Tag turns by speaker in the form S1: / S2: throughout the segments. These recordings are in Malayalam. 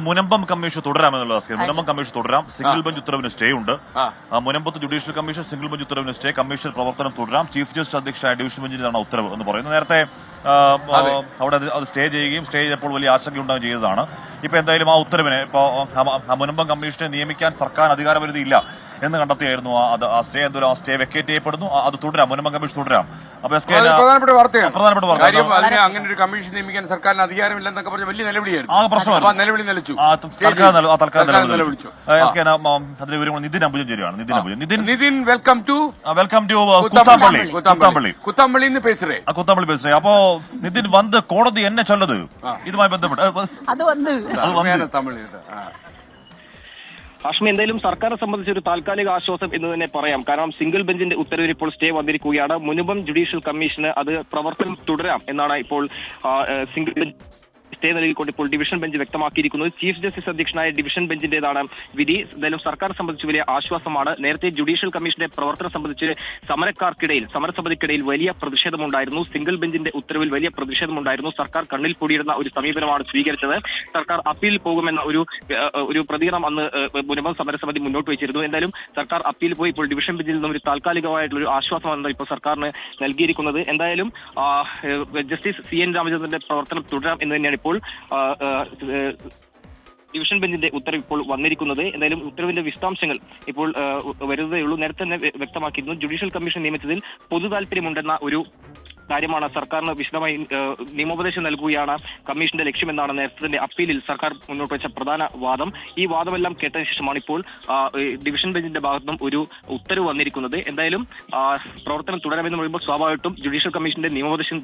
S1: മുനമ്പം കമ്മീഷൻ തുടരാമെന്നുള്ള അസ്കർ മുനമ്പം കമ്മീഷൻ തുടരാം. സിംഗിൾ ബെഞ്ച് ഉത്തരവിന് സ്റ്റേ ഉണ്ട്. മുനമ്പത്ത് ജുഡീഷ്യൽ കമ്മീഷൻ സിംഗിൾ ബെഞ്ച് ഉത്തരവിന് സ്റ്റേ കമ്മീഷൻ പ്രവർത്തനം തുടരാം. ചീഫ് ജസ്റ്റിസ് അധ്യക്ഷനായ ഡിവിഷൻ ബെഞ്ചിനാണ് ഉത്തരവ് എന്ന് പറയുന്നത്. നേരത്തെ അവിടെ അത് സ്റ്റേ ചെയ്യുകയും സ്റ്റേ ചെയ്തപ്പോൾ വലിയ ആശങ്ക ഉണ്ടാവുകയും ചെയ്തതാണ്. ഇപ്പൊ എന്തായാലും ആ ഉത്തരവിനെ ഇപ്പോ മുനമ്പം കമ്മീഷനെ നിയമിക്കാൻ സർക്കാർ അധികാരപരിധി ഇല്ല എന്ന് കണ്ടെത്തിയായിരുന്നു ആ- സ്റ്റേ എന്തോ ആ സ്റ്റേ വെക്കേറ്റ് ചെയ്യപ്പെടുന്നു. അത് തുടരാം. മുനമ്പം കമ്മീഷൻ തുടരാം.
S2: വാർത്തയാണ്. അങ്ങനെ ഒരു കമ്മീഷൻ നിയമിക്കാൻ സർക്കാരിന് അധികാരമില്ലെന്നൊക്കെ പറഞ്ഞ വലിയ നിലവിളിയായിരുന്നു.
S1: Nitin Nitin
S2: welcome to
S1: welcome to Kuthampully. Kuthampully.
S2: Kuthampully.
S1: Kuthampully. പേசுறேன் അപ്പോ നിതിൻ വന്ന് കോടതി എന്നെ ചൊല്ലത്. ഇതുമായി ബന്ധപ്പെട്ട്
S3: അത്
S2: തമിഴ്
S4: ഹാഷ്മി എന്തായാലും സർക്കാരിനെ സംബന്ധിച്ച് ഒരു താൽക്കാലിക ആശ്വാസം എന്ന് തന്നെ പറയാം. കാരണം സിംഗിൾ ബെഞ്ചിന്റെ ഉത്തരവിൽ ഇപ്പോൾ സ്റ്റേ വന്നിരിക്കുകയാണ്. മുൻപം ജുഡീഷ്യൽ കമ്മീഷന് അത് പ്രവർത്തനം തുടരാം എന്നാണ് ഇപ്പോൾ സിംഗിൾ ബെഞ്ച് സ്റ്റേ നൽകിക്കൊണ്ട് ഇപ്പോൾ ഡിവിഷൻ ബെഞ്ച് വ്യക്തമാക്കിയിരിക്കുന്നത് ചീഫ് ജസ്റ്റിസ് അധ്യക്ഷനായ ഡിവിഷൻ ബെഞ്ചിന്റേതാണ് വിധി. എന്തായാലും സർക്കാർ സംബന്ധിച്ച് വലിയ ആശ്വാസമാണ്. നേരത്തെ ജുഡീഷ്യൽ കമ്മീഷന്റെ പ്രവർത്തനം സംബന്ധിച്ച് സമരക്കാർക്കിടയിൽ സമരസമിതിക്കിടയിൽ വലിയ പ്രതിഷേധമുണ്ടായിരുന്നു. സിംഗിൾ ബെഞ്ചിന്റെ ഉത്തരവിൽ വലിയ പ്രതിഷേധമുണ്ടായിരുന്നു. സർക്കാർ കണ്ണിൽ പൊടിയിടുന്ന ഒരു സമീപനമാണ് സ്വീകരിച്ചത്. സർക്കാർ അപ്പീൽ പോകുമെന്ന ഒരു ഒരു പ്രതികരണം അന്ന് മുനമ്പം സമരസമിതി മുന്നോട്ട് വെച്ചിരുന്നു. എന്തായാലും സർക്കാർ അപ്പീൽ പോയി ഇപ്പോൾ ഡിവിഷൻ ബെഞ്ചിൽ നിന്നും ഒരു താൽക്കാലികമായിട്ടുള്ള ഒരു ആശ്വാസമാണ് ഇപ്പോൾ സർക്കാരിന് നൽകിയിരിക്കുന്നത്. എന്തായാലും ജസ്റ്റിസ് സി എൻ രാമചന്ദ്രന്റെ പ്രവർത്തനം തുടരാം എന്ന് തന്നെയാണ് ഇപ്പോൾ ആ, ഡിവിഷൻ ബെഞ്ചിന്റെ ഉത്തരവ് ഇപ്പോൾ വന്നിരിക്കുന്നത്. എന്തായാലും ഉത്തരവിന്റെ വിശദാംശങ്ങൾ ഇപ്പോൾ വരുന്നതേ ഉള്ളൂ. നേരത്തെ തന്നെ വ്യക്തമാക്കിയിരുന്നു. ജുഡീഷ്യൽ കമ്മീഷൻ നിയമിച്ചതിൽ പൊതു താല്പര്യമുണ്ടെന്ന ഒരു കാര്യമാണ്. സർക്കാരിന് വിശദമായി നിയമോപദേശം നൽകുകയാണ് കമ്മീഷന്റെ ലക്ഷ്യമെന്നാണ് നേരത്തെ അപ്പീലിൽ സർക്കാർ മുന്നോട്ട് വെച്ച പ്രധാന വാദം. ഈ വാദമെല്ലാം കേട്ടതിന് ശേഷമാണ് ഇപ്പോൾ ഡിവിഷൻ ബെഞ്ചിന്റെ ഭാഗത്തുനിന്നും ഒരു ഉത്തരവ് വന്നിരിക്കുന്നത്. എന്തായാലും പ്രവർത്തനം തുടരാമെന്ന് പറയുമ്പോൾ സ്വാഭാവികമായിട്ടും ജുഡീഷ്യൽ കമ്മീഷന്റെ നിയമോപദേശം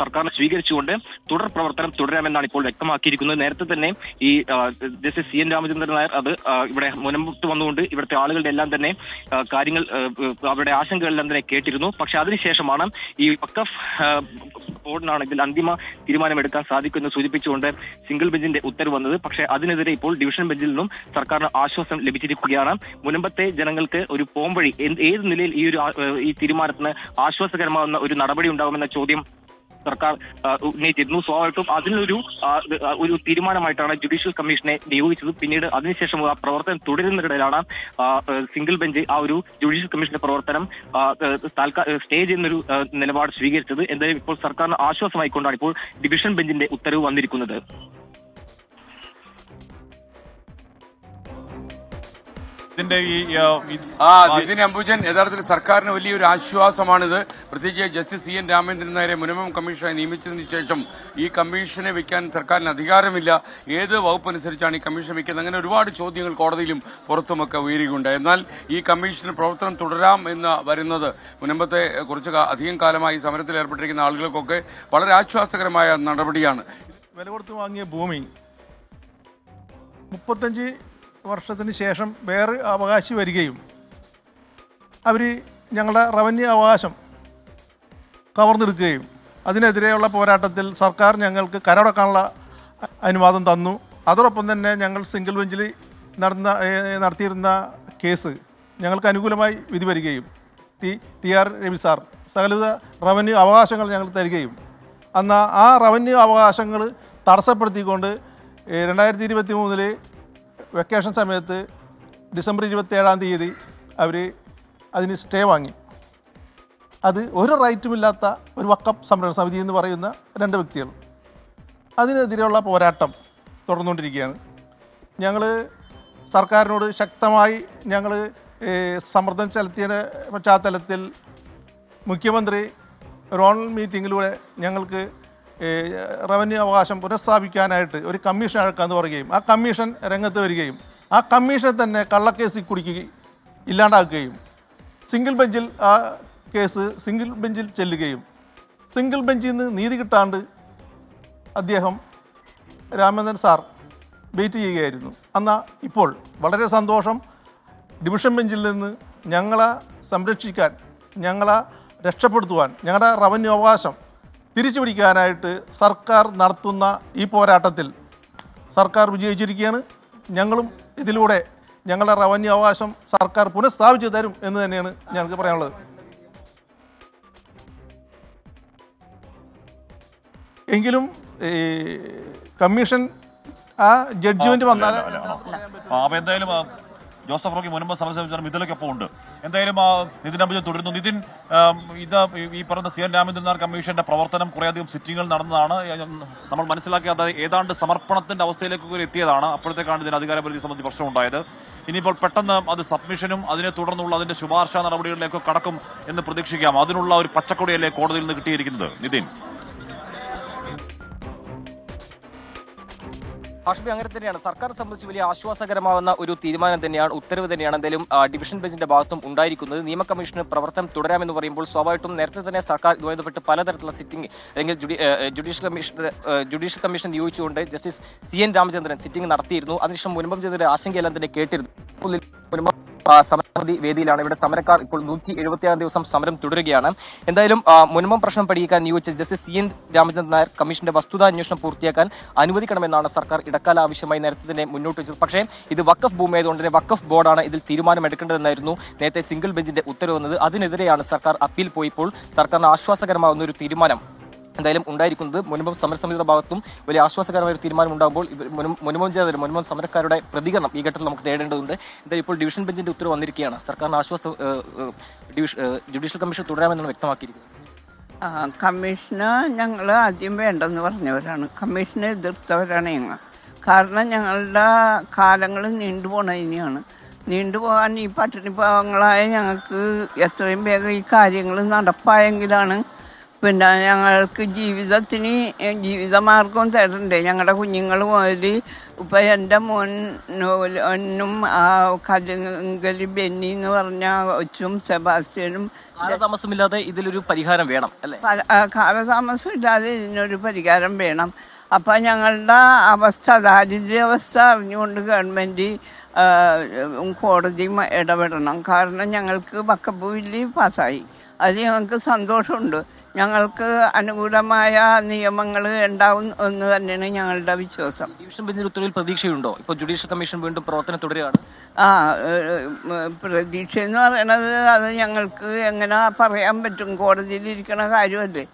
S4: സർക്കാരിനെ സ്വീകരിച്ചുകൊണ്ട് തുടർ പ്രവർത്തനം തുടരാമെന്നാണ് ഇപ്പോൾ വ്യക്തമാക്കിയിരിക്കുന്നത്. നേരത്തെ തന്നെ ഈ justice C N Ramachandran Nair അത് ഇവിടെ മുനമ്പത്ത് വന്നുകൊണ്ട് ഇവിടുത്തെ ആളുകളുടെ എല്ലാം തന്നെ കാര്യങ്ങൾ അവരുടെ ആശങ്കകളെല്ലാം തന്നെ കേട്ടിരുന്നു. പക്ഷെ അതിനുശേഷമാണ് ഈ ആ, ബോർഡിനാണെങ്കിൽ അന്തിമ തീരുമാനമെടുക്കാൻ സാധിക്കുമെന്ന് സൂചിപ്പിച്ചുകൊണ്ട് സിംഗിൾ ബെഞ്ചിന്റെ ഉത്തരവ് വന്നത്. പക്ഷേ അതിനെതിരെ ഇപ്പോൾ ഡിവിഷൻ ബെഞ്ചിൽ നിന്നും സർക്കാരിന് ആശ്വാസം ലഭിച്ചിരിക്കുകയാണ്. മുനമ്പത്തെ ജനങ്ങൾക്ക് ഒരു പോംവഴി ഏത് നിലയിൽ ഈ ഒരു ഈ തീരുമാനത്തിന് ആശ്വാസകരമാകുന്ന ഒരു നടപടി ഉണ്ടാകുമെന്ന ചോദ്യം സർക്കാർ ഉന്നയിച്ചിരുന്നു. സ്വാഭാവികമായിട്ടും അതിനൊരു ഒരു തീരുമാനമായിട്ടാണ് ജുഡീഷ്യൽ കമ്മീഷനെ നിയോഗിച്ചത്. പിന്നീട് അതിനുശേഷം ആ പ്രവർത്തനം തുടരുന്നതിനിടയിലാണ് സിംഗിൾ ബെഞ്ച് ആ ഒരു ജുഡീഷ്യൽ കമ്മീഷന്റെ പ്രവർത്തനം സ്റ്റേ ചെയ്യുന്നൊരു നിലപാട് സ്വീകരിച്ചത്. എന്തായാലും ഇപ്പോൾ സർക്കാരിന് ആശ്വാസമായിക്കൊണ്ടാണ് ഇപ്പോൾ ഡിവിഷൻ ബെഞ്ചിന്റെ ഉത്തരവ് വന്നിരിക്കുന്നത്.
S1: ഇതിന്റെ ഈ ആ,
S2: നിതിൻ അംബുജൻ യഥാർത്ഥത്തിൽ സർക്കാരിന് വലിയൊരു ആശ്വാസമാണിത്. പ്രത്യേകിച്ച് ജസ്റ്റിസ് സി എൻ രാമേന്ദ്രൻ നായരെ മിനിമം കമ്മീഷനായി നിയമിച്ചതിന് ശേഷം ഈ കമ്മീഷനെ വെക്കാൻ സർക്കാരിന് അധികാരമില്ല. ഏത് വകുപ്പ് അനുസരിച്ചാണ് ഈ കമ്മീഷൻ വെക്കുന്നത്? അങ്ങനെ ഒരുപാട് ചോദ്യങ്ങൾ കോടതിയിലും പുറത്തുമൊക്കെ ഉയരുകയുണ്ട് എന്നാൽ ഈ കമ്മീഷൻ പ്രവർത്തനം തുടരാം എന്ന് വരുന്നത് മുനമ്പത്തെ കുറച്ച് അധികം കാലമായി സമരത്തിൽ ഏർപ്പെട്ടിരിക്കുന്ന ആളുകൾക്കൊക്കെ വളരെ ആശ്വാസകരമായ നടപടിയാണ്.
S5: വില കൊടുത്ത് വാങ്ങിയ ഭൂമി മുപ്പത്തഞ്ച് വർഷത്തിന് ശേഷം വേറെ അവകാശി വരികയും അവർ ഞങ്ങളുടെ റവന്യൂ അവകാശം കവർന്നെടുക്കുകയും അതിനെതിരെയുള്ള പോരാട്ടത്തിൽ സർക്കാർ ഞങ്ങൾക്ക് കരടക്കാനുള്ള അനുവാദം തന്നു. അതോടൊപ്പം തന്നെ ഞങ്ങൾ സിംഗിൾ ബെഞ്ചിൽ നടന്ന നടത്തിയിരുന്ന കേസ് ഞങ്ങൾക്ക് അനുകൂലമായി വിധി വരികയും T T R Ravi sir സകലവിധ റവന്യൂ അവകാശങ്ങൾ ഞങ്ങൾ തരികയും. എന്നാൽ ആ റവന്യൂ അവകാശങ്ങൾ തടസ്സപ്പെടുത്തിക്കൊണ്ട് രണ്ടായിരത്തി ഇരുപത്തി മൂന്നിൽ വെക്കേഷൻ സമയത്ത് ഡിസംബർ ഇരുപത്തി ഏഴാം തീയതി അവർ അതിന് സ്റ്റേ വാങ്ങി. അത് ഒരു റൈറ്റുമില്ലാത്ത ഒരു വക്കപ്പ് സംരക്ഷണ സമിതി എന്ന് പറയുന്ന രണ്ട് വ്യക്തികൾ. അതിനെതിരെയുള്ള പോരാട്ടം തുടർന്നുകൊണ്ടിരിക്കുകയാണ്. ഞങ്ങൾ സർക്കാരിനോട് ശക്തമായി ഞങ്ങൾ സമ്മർദ്ദം ചെലുത്തിയ പശ്ചാത്തലത്തിൽ മുഖ്യമന്ത്രി ഓൺലൈൻ മീറ്റിങ്ങിലൂടെ ഞങ്ങൾക്ക് റവന്യൂ അവകാശം പുനഃസ്ഥാപിക്കാനായിട്ട് ഒരു കമ്മീഷൻ അഴക്കാന്ന് പറയുകയും ആ കമ്മീഷൻ രംഗത്ത് വരികയും ആ കമ്മീഷൻ തന്നെ കള്ളക്കേസിൽ കുടിക്കുകയും ഇല്ലാണ്ടാക്കുകയും സിംഗിൾ ബെഞ്ചിൽ ആ കേസ് സിംഗിൾ ബെഞ്ചിൽ ചെല്ലുകയും സിംഗിൾ ബെഞ്ചിൽ നിന്ന് നീതി കിട്ടാണ്ട് അദ്ദേഹം രാമചന്ദ്രൻ സാർ വെയിറ്റ് ചെയ്യുകയായിരുന്നു. എന്നാൽ ഇപ്പോൾ വളരെ സന്തോഷം ഡിവിഷൻ ബെഞ്ചിൽ നിന്ന് ഞങ്ങളെ സംരക്ഷിക്കാൻ ഞങ്ങളെ രക്ഷപ്പെടുത്തുവാൻ ഞങ്ങളുടെ റവന്യൂ അവകാശം തിരിച്ചു പിടിക്കാനായിട്ട് സർക്കാർ നടത്തുന്ന ഈ പോരാട്ടത്തിൽ സർക്കാർ വിജയിച്ചിരിക്കുകയാണ്. ഞങ്ങളും ഇതിലൂടെ ഞങ്ങളുടെ റവന്യൂ അവകാശം സർക്കാർ പുനഃസ്ഥാപിച്ചു തരും എന്ന് തന്നെയാണ് ഞങ്ങൾക്ക് പറയാനുള്ളത്. എങ്കിലും ഈ കമ്മീഷൻ ആ ജഡ്ജ്മെന്റ് വന്നാലേ
S1: ജോസഫ് റോക്കി മുൻപ് സമരസമിച്ചാലും ഇതിലൊപ്പം ഉണ്ട്. എന്തായാലും നിതിൻ അംബുജൻ തുടരുന്നു. നിതിൻ ഇത് ഈ- പറഞ്ഞ സി എൻ രാമചന്ദ്രനാർ കമ്മീഷന്റെ പ്രവർത്തനം കുറേയധികം സിറ്റിംഗുകൾ നടന്നതാണ്. നമ്മൾ മനസ്സിലാക്കിയത് ഏതാണ്ട് സമർപ്പണത്തിന്റെ അവസ്ഥയിലേക്ക് കൂടി എത്തിയതാണ്. അപ്പോഴത്തേക്കാണ് ഇതിന് അധികാരപരിധി സംബന്ധിച്ച് പ്രശ്നം ഉണ്ടായത് ഇനിയിപ്പോൾ പെട്ടെന്ന് അത് സബ്മിഷനും അതിനെ തുടർന്നുള്ള അതിന്റെ ശുപാർശ നടപടികളിലേക്കോ കടക്കും എന്ന് പ്രതീക്ഷിക്കാം. അതിനുള്ള ഒരു പച്ചക്കൊടിയല്ലേ കോടതിയിൽ നിന്ന് കിട്ടിയിരിക്കുന്നത്. നിതിൻ.
S4: ഹാഷ്മി അങ്ങനെ തന്നെയാണ്. സർക്കാർ സംബന്ധിച്ച് വലിയ ആശ്വാസകരമാവുന്ന ഒരു തീരുമാനം തന്നെയാണ് ഉത്തരവ് തന്നെയാണ് എന്തെങ്കിലും ഡിവിഷൻ ബെഞ്ചിന്റെ ഭാഗത്തും ഉണ്ടായിരിക്കുന്നത്. നിയമ കമ്മീഷന് പ്രവർത്തനം തുടരാമെന്ന് പറയുമ്പോൾ സ്വാഭാവികമായിട്ടും നേരത്തെ തന്നെ സർക്കാർ ഇതുമായി ബന്ധപ്പെട്ട് പലതരത്തിലുള്ള സിറ്റിംഗ് അല്ലെങ്കിൽ judicial commission judicial commission നിയോഗിച്ചുകൊണ്ട് justice C N Ramachandran sitting നടത്തിയിരുന്നു. അതിനുശേഷം മുൻപം ചെയ്തൊരു ആശങ്കയെല്ലാം തന്നെ കേട്ടിരുന്നു. സമരസമിതി വേദിയിലാണ്. ഇവിടെ സമരക്കാർ ഇപ്പോൾ നൂറ്റി എഴുപത്തിയാറ് ദിവസം സമരം തുടരുകയാണ്. എന്തായാലും മുൻപം പ്രശ്നം പരിഹരിക്കാൻ നിയോഗിച്ച justice C N Ramachandran Nair കമ്മീഷന്റെ വസ്തുതാന്വേഷണം പൂർത്തിയാക്കാൻ അനുവദിക്കണമെന്നാണ് സർക്കാർ ഇടക്കാല ആവശ്യമായി നേരത്തെ തന്നെ മുന്നോട്ട് വെച്ചത്. പക്ഷേ ഇത് വക്കഫ് ഭൂമി ആയതുകൊണ്ട് തന്നെ വക്കഫ് ബോർഡാണ് ഇതിൽ തീരുമാനമെടുക്കേണ്ടതെന്നായിരുന്നു നേരത്തെ സിംഗിൾ ബെഞ്ചിന്റെ ഉത്തരവ് വന്നത്. അതിനെതിരെയാണ് സർക്കാർ അപ്പീൽ പോയിപ്പോൾ സർക്കാരിന് ആശ്വാസകരമാകുന്ന ഒരു തീരുമാനം എന്തായാലും ഉണ്ടായിരിക്കുന്നത് മുൻപം സമരസമിതിയുടെ ഭാഗത്തും വലിയ ആശ്വാസകരമായ ഒരു തീരുമാനം ഉണ്ടാകുമ്പോൾ മുൻപ് ചെയ്തതിൽ മുൻപം സമരക്കാരുടെ പ്രതികരണം ഈ ഘട്ടത്തിൽ നമുക്ക് തേടേണ്ടതുണ്ട്. എന്തായാലും ഇപ്പോൾ ഡിവിഷൻ ബെഞ്ചിന്റെ ഉത്തരവ് വന്നിരിക്കുകയാണ്. സർക്കാരിന് ആശ്വാസ ജുഡീഷ്യൽ കമ്മീഷൻ തുടരാമെന്നാണ് വ്യക്തമാക്കിയിരിക്കുന്നത്.
S6: കമ്മീഷന് ഞങ്ങൾ ആദ്യം വേണ്ടെന്ന് പറഞ്ഞവരാണ്. കമ്മീഷനെ എതിർത്തവരാണ് ഞങ്ങൾ. കാരണം ഞങ്ങളുടെ കാലങ്ങൾ നീണ്ടുപോണ ഇനിയാണ്. നീണ്ടുപോകാൻ ഈ പട്ടിണി പാവങ്ങളായ ഞങ്ങൾക്ക് എത്രയും വേഗം ഈ കാര്യങ്ങൾ നടപ്പായെങ്കിലാണ് പിന്നെ ഞങ്ങൾക്ക് ജീവിതത്തിന് ജീവിതമാർഗം തരണ്ടേ. ഞങ്ങളുടെ കുഞ്ഞുങ്ങൾ മുതൽ ഇപ്പം എന്റെ മോൻ ഒന്നും ആ കലുങ്കലി ബെന്നി എന്ന് പറഞ്ഞ ഒച്ചും സെബാസ്റ്റ്യനും
S4: കാലതാമസമില്ലാതെ ഇതിലൊരു പരിഹാരം വേണം അല്ലേ?
S6: കാലതാമസം ഇല്ലാതെ ഇതിനൊരു പരിഹാരം വേണം. അപ്പം ഞങ്ങളുടെ അവസ്ഥ ദാരിദ്ര്യാവസ്ഥ അറിഞ്ഞുകൊണ്ട് ഗവൺമെന്റ് കോടതി ഇടപെടണം. കാരണം ഞങ്ങൾക്ക് വക്കപ്പുവില്ലി പാസ്സായി. അത് ഞങ്ങൾക്ക് സന്തോഷമുണ്ട്. ഞങ്ങൾക്ക് അനുകൂലമായ നിയമങ്ങൾ ഉണ്ടാവും എന്ന് തന്നെയാണ് ഞങ്ങളുടെ വിശ്വാസം.
S4: ഡിവിഷൻ ബെഞ്ചിന്റെ ഉത്തരവിൽ പ്രതീക്ഷയുണ്ടോ? ഇപ്പോൾ ജുഡീഷ്യൽ കമ്മീഷൻ വീണ്ടും പ്രവർത്തനം തുടരുകയാണ്.
S6: ആ പ്രതീക്ഷ എന്ന് പറയണത് അത് ഞങ്ങൾക്ക് എങ്ങനെ പറയാൻ പറ്റും? കോടതിയിൽ ഇരിക്കണ കാര്യമല്ലേ?